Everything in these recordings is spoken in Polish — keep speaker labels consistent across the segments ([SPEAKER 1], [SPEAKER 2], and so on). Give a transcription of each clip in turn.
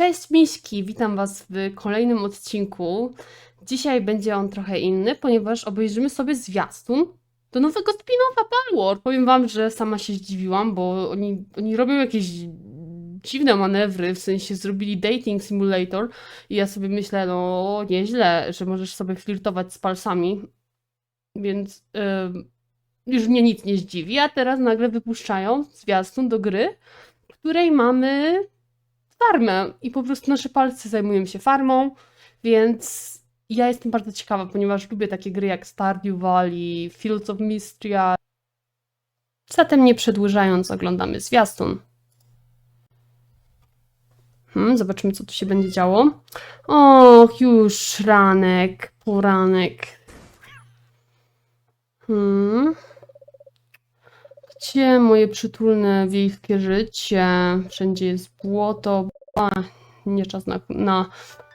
[SPEAKER 1] Cześć Miśki, witam Was w kolejnym odcinku. Dzisiaj będzie on trochę inny, ponieważ obejrzymy sobie zwiastun do nowego spin-offa Palworld. Powiem Wam, że sama się zdziwiłam, bo oni, oni robią jakieś dziwne manewry, w sensie zrobili dating simulator i ja sobie myślę, no nieźle, że możesz sobie flirtować z palsami, więc ym, już mnie nic nie zdziwi, a teraz nagle wypuszczają zwiastun do gry, której mamy farmę i po prostu nasze palce zajmują się farmą, więc ja jestem bardzo ciekawa, ponieważ lubię takie gry jak Stardew Valley, Fields of Mistria. Zatem nie przedłużając, oglądamy zwiastun. Hmm, zobaczymy, co tu się będzie działo. Och, już ranek, poranek. Hmm. Gdzie moje przytulne wiejskie życie? Wszędzie jest błoto. A, nie czas na, na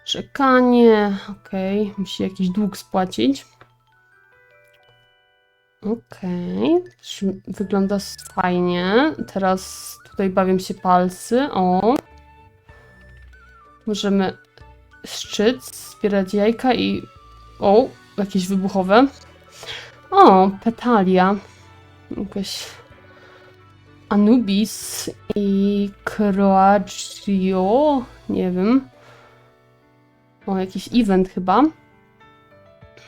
[SPEAKER 1] czekanie. Okej, musi jakiś dług spłacić. Okej, okay. wygląda fajnie. Teraz tutaj bawią się palcy. O. Możemy szczyt, zbierać jajka i... O, jakieś wybuchowe. O, petalia. Jakaś Anubis i Croagio. Nie wiem. O, jakiś event chyba.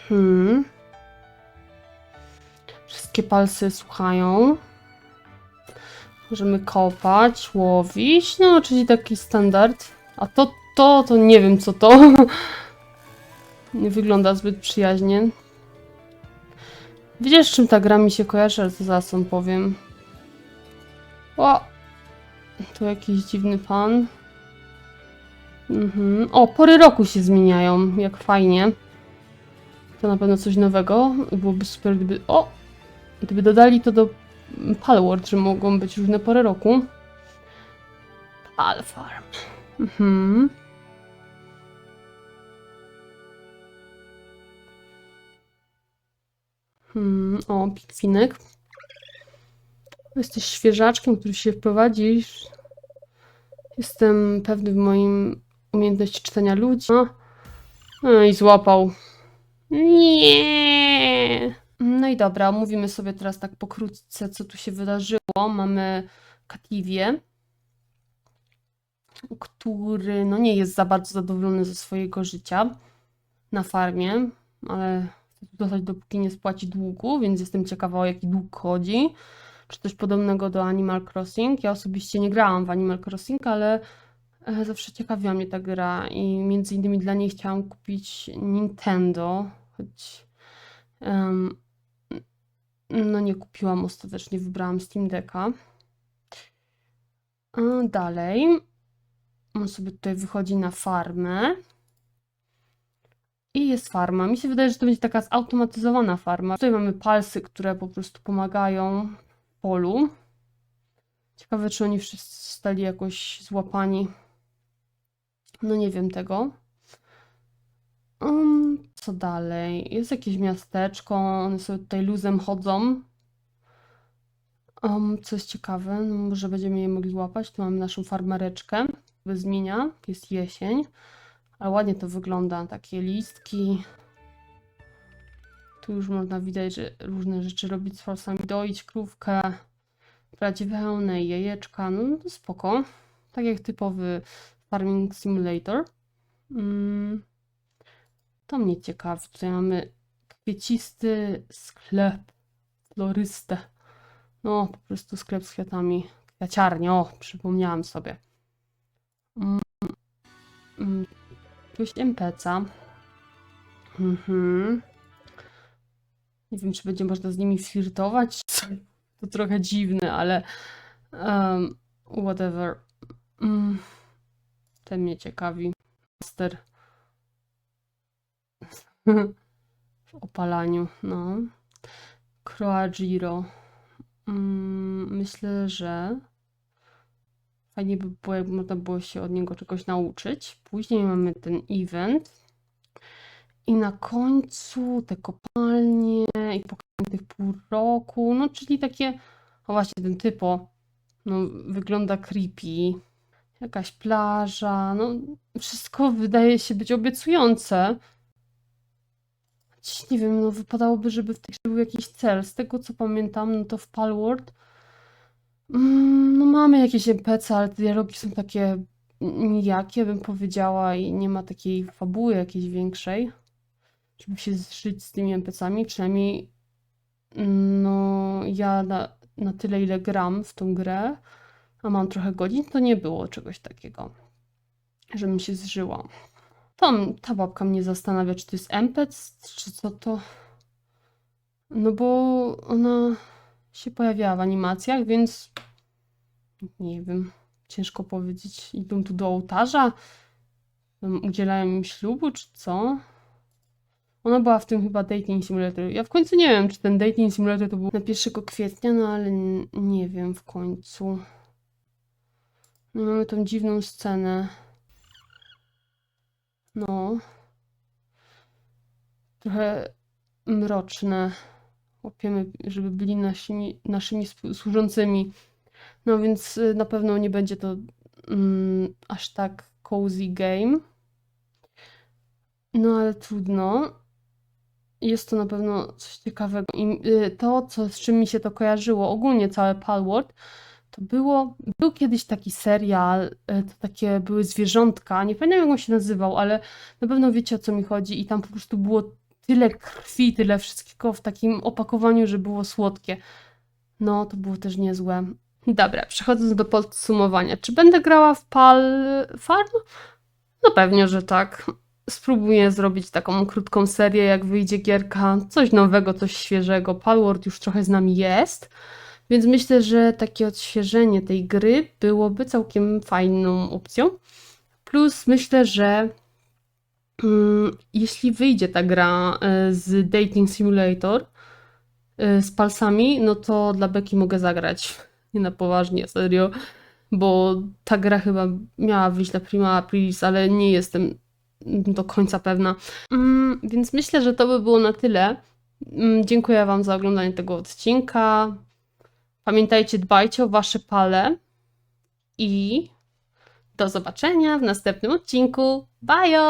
[SPEAKER 1] Hmm. Wszystkie palce słuchają. Możemy kopać, łowić. No, czyli taki standard. A to, to, to nie wiem co to. nie wygląda zbyt przyjaźnie. Widzisz, czym ta gra mi się kojarzy, ale to zaraz powiem. O! Tu jakiś dziwny pan. Mhm. O, pory roku się zmieniają, jak fajnie. To na pewno coś nowego. Byłoby super, gdyby... O! Gdyby dodali to do Palworld, że mogą być różne pory roku. Palfarm. Mhm. Hmm, o, pikwinek. Jesteś świeżaczkiem, który się wprowadzisz. Jestem pewny w moim umiejętności czytania ludzi. No i złapał. Nie. No i dobra, omówimy sobie teraz tak pokrótce, co tu się wydarzyło. Mamy Katiwię, który no nie jest za bardzo zadowolony ze swojego życia na farmie, ale chce tu zostać dopóki nie spłaci długu, więc jestem ciekawa o jaki dług chodzi. Czy coś podobnego do Animal Crossing. Ja osobiście nie grałam w Animal Crossing, ale e, zawsze ciekawiła mnie ta gra i między innymi dla niej chciałam kupić Nintendo, choć um, no nie kupiłam ostatecznie, wybrałam Steam Decka. A dalej on sobie tutaj wychodzi na farmę. I jest farma. Mi się wydaje, że to będzie taka zautomatyzowana farma. Tutaj mamy palsy, które po prostu pomagają polu. Ciekawe, czy oni wszyscy zostali jakoś złapani. No nie wiem tego. Um, co dalej? Jest jakieś miasteczko, one sobie tutaj luzem chodzą. Um, co jest ciekawe, no może będziemy je mogli łapać. Tu mamy naszą farmereczkę. Zmienia, jest jesień. Ale ładnie to wygląda, takie listki. Tu już można widać, że różne rzeczy robić z forsami, doić krówkę, brać wełnę jajeczka, no to spoko. Tak jak typowy Farming Simulator. Mm. To mnie ciekawi. Tutaj mamy kwiecisty sklep, florystę. No, po prostu sklep z kwiatami. Kwiaciarnia, o, przypomniałam sobie. Mm. Mm. Jakiegoś MPC-a. Mhm. Nie wiem, czy będzie można z nimi flirtować. To trochę dziwne, ale um, whatever. Mm. Ten mnie ciekawi. Master w opalaniu, no. Croagiro. Mm, myślę, że Fajnie by było, jakby można było się od niego czegoś nauczyć. Później mamy ten event. I na końcu te kopalnie i pół roku. No, czyli takie, o właśnie ten typo, no, wygląda creepy. Jakaś plaża, no wszystko wydaje się być obiecujące. Dziś nie wiem, no wypadałoby, żeby w tej grze był jakiś cel. Z tego co pamiętam, no to w Palworld mm, no mamy jakieś NPC, ale te dialogi są takie nijakie, bym powiedziała, i nie ma takiej fabuły jakiejś większej, żeby się zżyć z tymi NPC-ami. Przynajmniej no ja na, na tyle, ile gram w tą grę, a mam trochę godzin, to nie było czegoś takiego, żebym się zżyła. Tam, ta babka mnie zastanawia, czy to jest NPC, czy co to. No bo ona się pojawiała w animacjach, więc nie wiem, ciężko powiedzieć. Idą tu do ołtarza, udzielają im ślubu, czy co? Ona była w tym chyba Dating Simulator. Ja w końcu nie wiem, czy ten Dating Simulator to był na 1 kwietnia, no ale nie wiem w końcu. No mamy tą dziwną scenę. No. Trochę mroczne. Łapiemy, żeby byli naszymi, naszymi służącymi. No więc y, na pewno nie będzie to mm, aż tak cozy game. No ale trudno. Jest to na pewno coś ciekawego. I y, to, co, z czym mi się to kojarzyło, ogólnie całe Palworld, to było, był kiedyś taki serial, y, to takie były zwierzątka, nie pamiętam jak on się nazywał, ale na pewno wiecie o co mi chodzi i tam po prostu było tyle krwi, tyle wszystkiego w takim opakowaniu, że było słodkie. No, to było też niezłe. Dobra, przechodząc do podsumowania. Czy będę grała w Pal Farm? No pewnie, że tak. Spróbuję zrobić taką krótką serię, jak wyjdzie gierka, coś nowego, coś świeżego. Palworld już trochę z nami jest, więc myślę, że takie odświeżenie tej gry byłoby całkiem fajną opcją. Plus myślę, że mm, jeśli wyjdzie ta gra e, z Dating Simulator e, z palsami, no to dla Beki mogę zagrać. Nie na poważnie, serio. Bo ta gra chyba miała wyjść na Prima Aprilis, ale nie jestem do końca pewna. Mm, więc myślę, że to by było na tyle. Mm, dziękuję Wam za oglądanie tego odcinka. Pamiętajcie, dbajcie o Wasze pale i do zobaczenia w następnym odcinku. Bye!